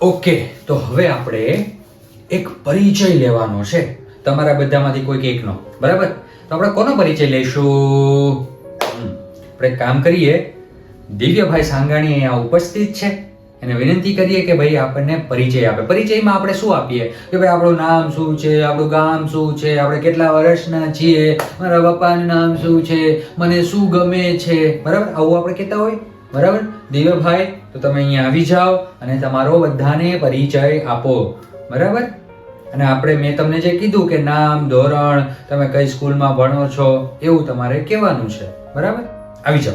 Okay, તો હવે આપણે એક પરિચય લેવાનો છે. તમારા બધામાંથી કોઈક એકનો. બરાબર? તો આપણે કોનો પરિચય લઈશું? આપણે કામ કરીએ. દિવ્યભાઈ સાંગાણી અહીંયા ઉપસ્થિત છે. એને વિનંતી કરીએ કે ભાઈ આપણને પરિચય આપે. પરિચયમાં આપણે શું આપીએ? કે ભાઈ આપણું નામ શું છે? આપણું ગામ શું છે? આપણે કેટલા વર્ષના છીએ? મારા પપ્પાનું નામ શું છે? મને શું ગમે છે? બરાબર? આવું આપણે કહેતા હોય? બરાબર? દિવ્યભાઈ તો તમે અહીંયા આવી જાઓ અને તમારો બધાને પરિચય આપો. બરાબર? અને આપણે મેં તમને જે કીધું કે નામ, ધોરણ, તમે કઈ સ્કૂલમાં ભણો છો, એવું તમારે કહેવાનું છે. બરાબર? આવી જાઓ.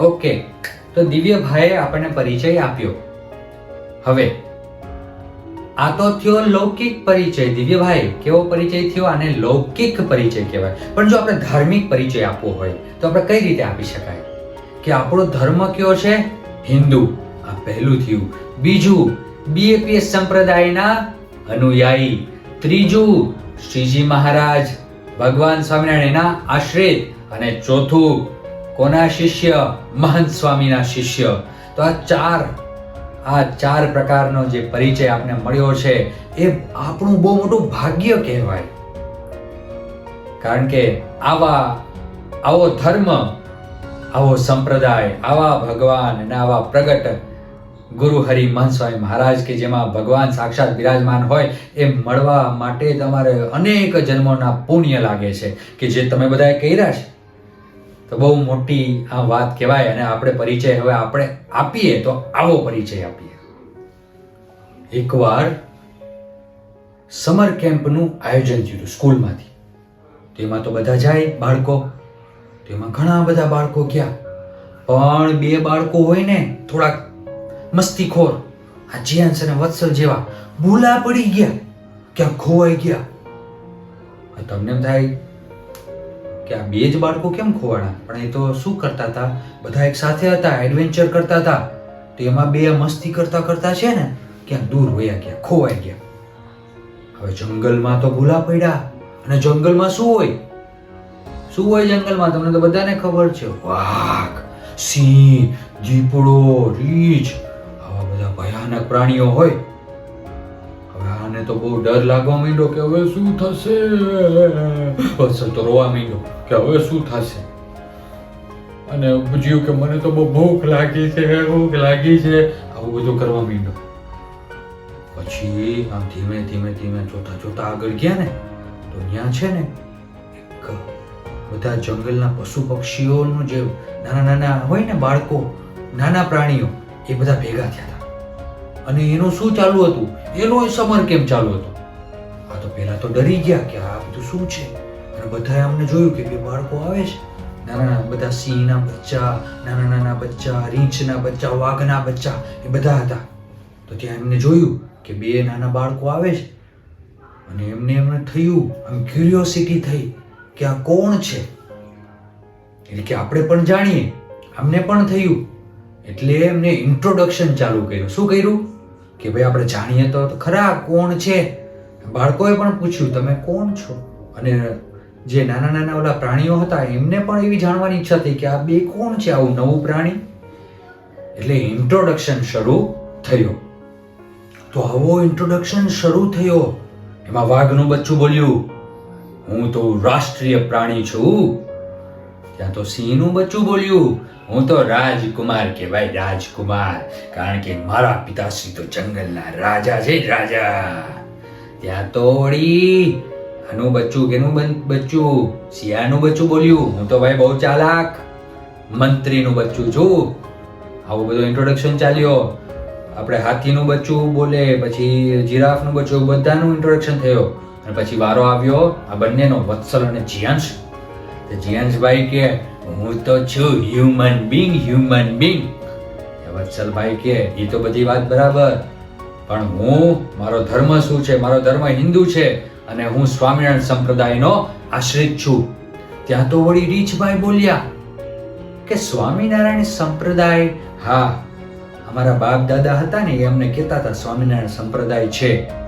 ઓકે. તો દિવ્યભાઈએ આપણને પરિચય આપ્યો. હવે, આ તો થયો લૌકિક પરિચય. દિવ્યભાઈ, કેવો પરિચય થયો આને લૌકિક પરિચય કહેવાય. પણ જો આપણે ધાર્મિક પરિચય આપવો હોય, તો આપણે કઈ રીતે આપી શકાય? કે આપણો ધર્મ કયો છે? હિન્દુ. આ પહેલું થયું. બીજું બીએપીએસ સંપ્રદાયના અનુયાયી. ત્રીજું, શ્રીજી મહારાજ, ભગવાન સ્વામિનારાયણના આશ્રિત. અને ચોથું, કોના શિષ્ય? મહંત સ્વામીના શિષ્ય. તો આ ચાર આ ચાર પ્રકારનો જે પરિચય આપને મળ્યો છે, એ આપણું બહુ મોટું ભાગ્ય કહેવાય. કારણ કે આવા, આવો ધર્મ, આવો સંપ્રદાય, આવા ભગવાન અને આવા પ્રગટ ગુરુ હરિ સ્વામી મહારાજ કે જેમાં ભગવાન સાક્ષાત બિરાજમાન હોય, એ મળવા માટે તમારે અનેક જન્મોના પુણ્ય લાગે છે, કે જે તમે બધાએ કર્યા છે. તો બહુ મોટી આ વાત કહેવાય અને આપણે પરિચય હવે આપણે આપીએ તો આવો પરિચય આપીએ. એકવાર સમર કેમ્પનું આયોજન થયું સ્કૂલમાંથી. તેમાં તો બધા જાય બાળકો. તેમાં ઘણા બધા બાળકો ગયા. પણ બે બાળકો હોય ને થોડાક મસ્તીખોર આ જીયાંશ અને વત્સલ જેવા ભૂલા પડી ગયા. ક્યાં ખોવાઈ ગયા. તમને એમ થાય કે આ બે જ બાળકો કેમ ખોવાણા? પણ એ તો શું કરતા હતા? બધા એક સાથે હતા એડવેન્ચર કરતા હતા. તો એમાં બે મસ્તી કરતા કરતા છે ને ક્યાં દૂર વયા ગયા, ખોવાઈ ગયા. હવે જંગલમાં તો ભૂલા પડ્યા. અને જંગલમાં શું હોય? શું હોય જંગલમાં? તમને તો બધાને ખબર છે. વાઘ, સિંહ દીપડો રીંછ. આવા બધા ભયાનક પ્રાણીઓ હોય. તો બહુ ડર લાગવા માંડ્યો કે હવે શું થશે? વત્સલ તો રોવા માંડ્યો કે હવે શું થશે? અને બુજ્યું કે મને તો બહુ ભૂખ લાગી છે, ભૂખ લાગી છે. આવું બધું કરવા માંડ્યો. પછી આમ ધીમે ધીમે ધીમે જોતા જોતા આગળ ગયા ને, તો ત્યાં છે ને એક બધા જંગલના પશુ પક્ષીઓનું જે નાના નાના હોય ને બાળકો, નાના પ્રાણીઓ, એ બધા ભેગા થયા હતા. અને એનું શું ચાલુ હતું? એનો સમર કેમ ચાલુ હતો? આ તો પહેલા તો ડરી ગયા કે આ બધું શું છે? અને બધાએ અમને જોયું કે બે બાળકો આવે છે. નાના નાના બધા સિંહના બચ્ચા, નાના નાના બચ્ચા, રીંછના બચ્ચા, વાઘના બચ્ચા, એ બધા હતા. તો ત્યાં એમને જોયું કે બે નાના બાળકો આવે છે. અને એમને એમને થયું, આમ ક્યુરિયોસિટી થઈ કે આ કોણ છે? એટલે કે આપણે પણ જાણીએ. અમને પણ થયું. એટલે એમને ઇન્ટ્રોડક્શન ચાલુ કર્યું. શું કર્યું? કે ભાઈ આપણે જાણીએ તો ખરા કોણ છે? બાળકોએ પણ પૂછ્યું, તમે કોણ છો? અને જે નાના નાના ઓલા પ્રાણીઓ હતા, એમને પણ એવી જાણવાની ઈચ્છા થઈ કે આ બે કોણ છે, આવું નવું પ્રાણી? એટલે ઇન્ટ્રોડક્શન શરૂ થયો. તો આવો ઇન્ટ્રોડક્શન શરૂ થયો. એમાં વાઘનું બચ્ચું બોલ્યું, હું તો રાષ્ટ્રીય પ્રાણી છું. ત્યાં તો સિંહનું બચ્ચું બોલ્યું. હું તો રાજકુમાર કહેવાય, રાજકુમાર. કારણ કે મારા પિતાશ્રી તો જંગલના રાજા છે રાજા. ત્યાં તો વળી આનું બચ્ચું કેનું બચ્ચું? શિયાળનું બચ્ચું બોલ્યું. હું તો ભાઈ બહુ ચાલાક. મંત્રીનું બચ્ચું છું. આવું બધું ઇન્ટ્રોડક્શન ચાલ્યો. આપણે હાથીનું બચ્ચું બોલે, પછી જીરાફનું બચ્ચું, બધાનું ઇન્ટ્રોડક્શન થયો. અને પછી વારો આવ્યો. આ બંનેનો વત્સલ અને જીયાંશ તો જીયાંશભાઈ કે, હું તો છું હ્યુમન બિંગ હ્યુમન બિંગ વત્સલભાઈ કે એ તો બધી વાત બરાબર, પણ હું, મારો ધર્મ શું છે? મારો ધર્મ હિન્દુ છે અને હું સ્વામિનારાયણ સંપ્રદાયનો આશ્રિત છું. ત્યાં તો વળી રીછભાઈ બોલ્યા કે, સ્વામિનારાયણ સંપ્રદાય, હા, અમારા બાપ દાદા હતા ને, એ અમને કહેતા હતા, સ્વામિનારાયણ સંપ્રદાય છે.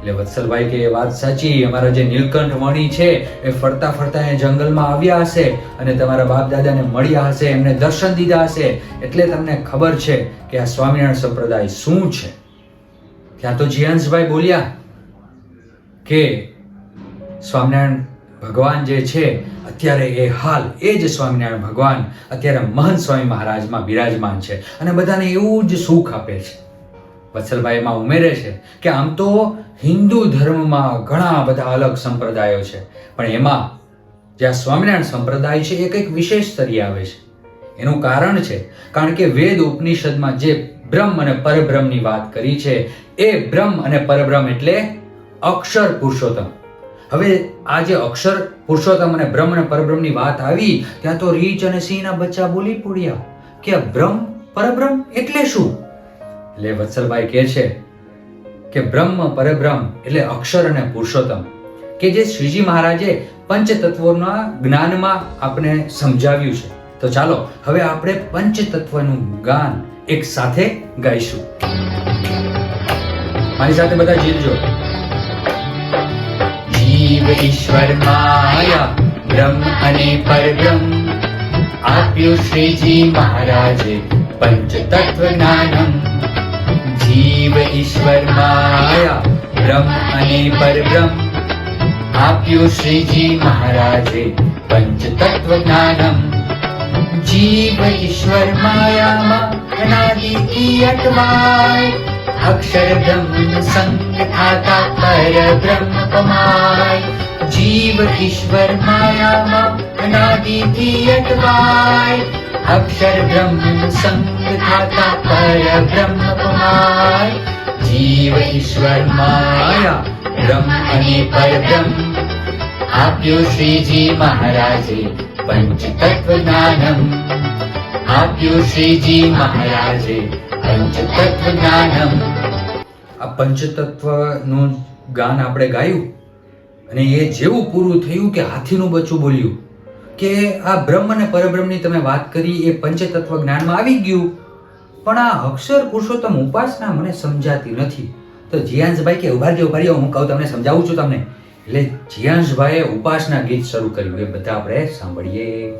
એટલે વત્સલભાઈ કે એ વાત સાચી, અમારા જે નીલકંઠ મણી છે, એ ફરતા ફરતા એ જંગલમાં આવ્યા હશે અને તમારા બાપ દાદાને મળ્યા હશે, એમને દર્શન દીધા હશે. એટલે તમને ખબર છે કે આ સ્વામિનારાયણ સંપ્રદાય શું છે. ત્યાં તો જીયાંશભાઈ બોલ્યા કે સ્વામિનારાયણ ભગવાન જે છે, અત્યારે એ હાલ એ જ સ્વામિનારાયણ ભગવાન, અત્યારે મહંત સ્વામી મહારાજમાં બિરાજમાન છે અને બધાને એવું જ સુખ આપે છે. વત્સલભાઈ એમાં ઉમેરે છે કે આમ તો હિન્દુ ધર્મમાં ઘણા બધા અલગ સંપ્રદાયો છે, પણ એમાં જ્યાં સ્વામિનારાયણ સંપ્રદાય છે એ કંઈક વિશેષ તરી આવે છે. એનું કારણ છે, કારણ કે વેદ ઉપનિષદમાં જે બ્રહ્મ અને પરબ્રહ્મની વાત કરી છે, એ બ્રહ્મ અને પરબ્રહ્મ એટલે અક્ષર પુરુષોત્તમ. હવે આ જે અક્ષર પુરુષોત્તમ અને બ્રહ્મ અને પરબ્રહ્મની વાત આવી, ત્યાં તો રીચ અને સિંહના બચ્ચા બોલી પડ્યા. કે બ્રહ્મ પરબ્રહ્મ એટલે શું? એટલે વત્સલભાઈ કહે છે કે બ્રહ્મ, પરબ્રહ્મ એટલે અક્ષર અને પુરુષોત્તમ, કે જે શ્રીજી મહારાજે પંચતત્વોના જ્ઞાનમાં આપણે સમજાવ્યું છે. તો ચાલો, હવે આપણે પંચતત્વનું ગાન એક સાથે ગાઈશું. મારી સાથે બધા જીલજો જીવ ઈશ્વર માયા, બ્રહ્મ અને પરબ્રહ્મ, આપ્યું શ્રીજી મહારાજે પંચતત્વ જ્ઞાનમ જીવ ઈશ્વર માયા બ્રહ્મ અને પરબ્રહ્મ આપ્યું શ્રીજી મહારાજે પંચતત્વ જ્ઞાનમ જીવ ઈશ્વર માયામાં અનાદિથી અટવાય અક્ષર બ્રહ્મ સંગ થાતા પર બ્રહ્મ પમાય જીવ ઈશ્વર માયામાં અનાદિથી અટવાય બ્રહ્મ સંગ થાતા પર બ્રહ્મ પમાય જીવ ઈશ્વર માયા બ્રહ્મ અને પરબ્રહ્મ આપ્યું શ્રીજી મહારાજે પંચતત્વ જ્ઞાનમ આપ્યું શ્રીજી મહારાજે પંચતત્વ જ્ઞાનમ આ પંચતત્વનું ગાન આપણે ગાયું અને એ જેવું પૂરું થયું કે હાથીનું બચ્ચું બોલ્યું. કે આ બ્રહ્મ અને પરબ્રહ્મની તમે વાત કરી, એ પંચતત્વ જ્ઞાનમાં આવી ગયું. પણ આ અક્ષર પુરુષોત્તમ ઉપાસના મને સમજાતી નથી. તો જીયાંશભાઈ કે ઉભારજી ઉભારી હું કહું તમને, સમજાવું છું તમને. એટલે જીયાંશભાઈએ ઉપાસના ગીત શરૂ કર્યું. એ બધા આપણે સાંભળીએ.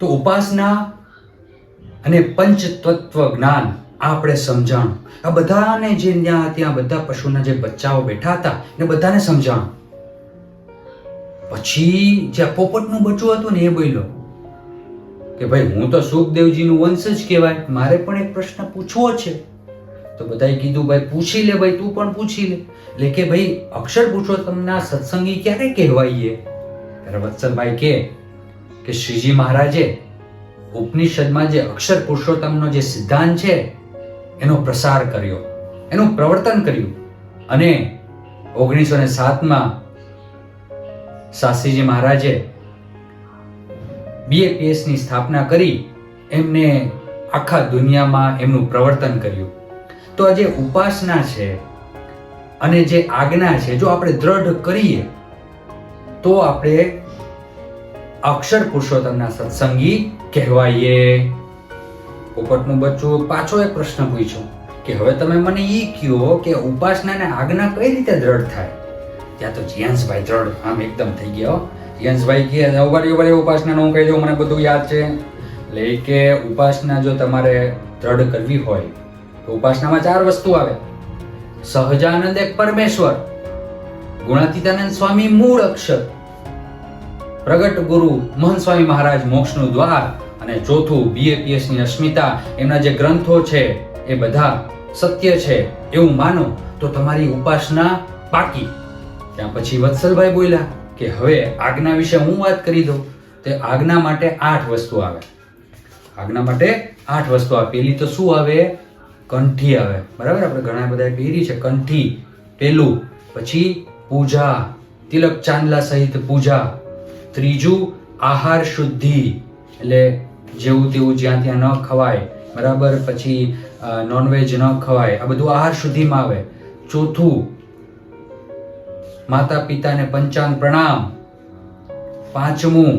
તો ઉપાસના અને પંચતત્વ જ્ઞાન આપણે સમજાણું. આ બધાને જે ત્યાં ત્યાં બધા પશુના જે બચ્ચાઓ બેઠા હતા ને બધાને સમજાણું. પછી જે પોપટનું બચ્ચું હતું ને એ બોલ્યો કે ભાઈ, હું તો સુખદેવજીનું વંશ જ કહેવાય. મારે પણ એક પ્રશ્ન પૂછવો છે. તો બધાએ કીધું, ભાઈ, પૂછી લે, ભાઈ, તું પણ પૂછી લે. એટલે કે, ભાઈ, અક્ષર પૂછો તમને, આ સત્સંગી ક્યારે કહેવાઈએ ત્યારે વત્સલભાઈ કે કે શ્રીજી મહારાજે ઉપનિષદમાં જે અક્ષર પુરુષોત્તમનો જે સિદ્ધાંત છે, એનો પ્રસાર કર્યો, એનું પ્રવર્તન કર્યું. અને ઓગણીસો ને સાતમાં શાસ્ત્રીજી મહારાજે બીએપીએસની સ્થાપના કરી, એમને આખા દુનિયામાં એમનું પ્રવર્તન કર્યું. તો આ જે ઉપાસના છે અને જે આજ્ઞા છે, જો આપણે દ્રઢ કરીએ, તો આપણે અક્ષર પુરુષોત્તમના સત્સંગી કહેવાઈએ. પોપટનું બચ્ચું પાછો એક પ્રશ્ન પૂછ્યો કે હવે તમે મને એ કહો કે ઉપાસનાને આજ્ઞા કઈ રીતે દ્રઢ થાય? ત્યાં તો જયંશભાઈ દ્રઢ, આમ એકદમ થઈ ગયો જયંશભાઈ યંશભાઈ કહે ઉભારી ઉભારી ઉપાસનાનું હું કહી દઉં, મને બધું યાદ છે. એટલે કે, ઉપાસના જો તમારે દ્રઢ કરવી હોય, તો ઉપાસનામાં ચાર વસ્તુ આવે. સહજાનંદ એક પરમેશ્વર, ગુણાતીતાનંદ સ્વામી મૂળ અક્ષર પ્રગટ ગુરુ મહંત સ્વામી મહારાજ મોક્ષનું દ્વાર અને ચોથું બીએપીએસની અસ્મિતા એમના જે ગ્રંથો છે, એ બધા સત્ય છે, એવું માનો તો તમારી ઉપાસના પાકી. ત્યાં પછી વત્સલભાઈ બોલ્યા કે હવે આજ્ઞા વિશે હું વાત કરી દઉં. તે આજ્ઞા માટે આઠ વસ્તુ આવે. આજ્ઞા માટે આઠ વસ્તુ આવે. પેલી તો શું આવે? કંઠી આવે. બરાબર? આપણે ઘણા બધા પહેરી છે. કંઠી, પેલું, પછી પૂજા, તિલક ચાંદલા સહિત પૂજા. ત્રીજું આહાર શુદ્ધિ. એટલે જેવું તેવું જ્યાં ત્યાં ન ખવાય, બરાબર? પછી નોનવેજ ન ખવાય, આ બધું આહાર શુદ્ધિમાં આવે. ચોથું માતા પિતાને પંચાંગ પ્રણામ. પાંચમું,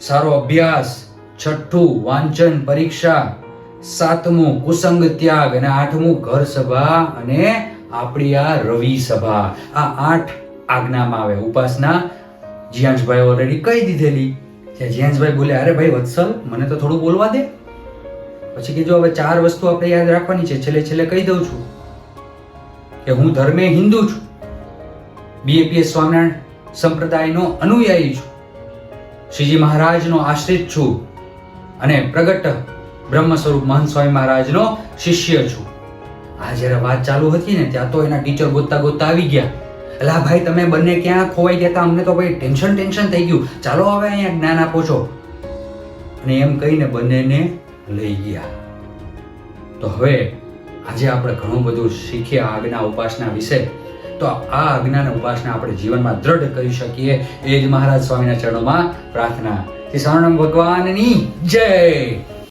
સારો અભ્યાસ. છઠ્ઠું, વાંચન, પરીક્ષા. સાતમું, કુસંગ ત્યાગ. અને આઠમું, ઘર સભા અને આપણી આ રવિ સભા. આ આઠ આજ્ઞામાં આવે. ઉપાસના જીયાંશભાઈ ઓલરેડી કહી દીધેલી. ત્યાં જીયાંશભાઈ બોલે, અરે ભાઈ, વત્સલ, મને તો થોડું બોલવા દે. પછી કીધું હવે ચાર વસ્તુ આપણે યાદ રાખવાની છે. છેલ્લે છેલ્લે કહી દઉં છું કે હું ધર્મે હિન્દુ છું. બીએપીએસ સ્વામિનારાયણ સંપ્રદાયનો અનુયાયી છું. શ્રીજી મહારાજનો આશ્રિત છું અને પ્રગટ બ્રહ્મ સ્વરૂપ મહંત સ્વામી મહારાજનો શિષ્ય છું. આ જ્યારે વાત ચાલુ હતી ને, ત્યાં તો એના ટીચર ગોતતા ગોતતા આવી ગયા. આ ભાઈ, તમે બંને ક્યાં ખોવાઈ ગયા? અમને તો ભાઈ ટેન્શન ટેન્શન થઈ ગયું. ચાલો હવે અહીંયા જ્ઞાન આપો છો. અને એમ કહીને બંનેને લઈ ગયા. તો હવે આજે આપણે ઘણું બધું શીખ્યા આજ્ઞા ઉપાસના વિશે. તો આ આજ્ઞાને ઉપાસના આપણે જીવનમાં દ્રઢ કરી શકીએ. એ જ મહારાજ સ્વામીના ચરણોમાં પ્રાર્થના. શ્રી સ્વામિનારાયણ ભગવાનની જય!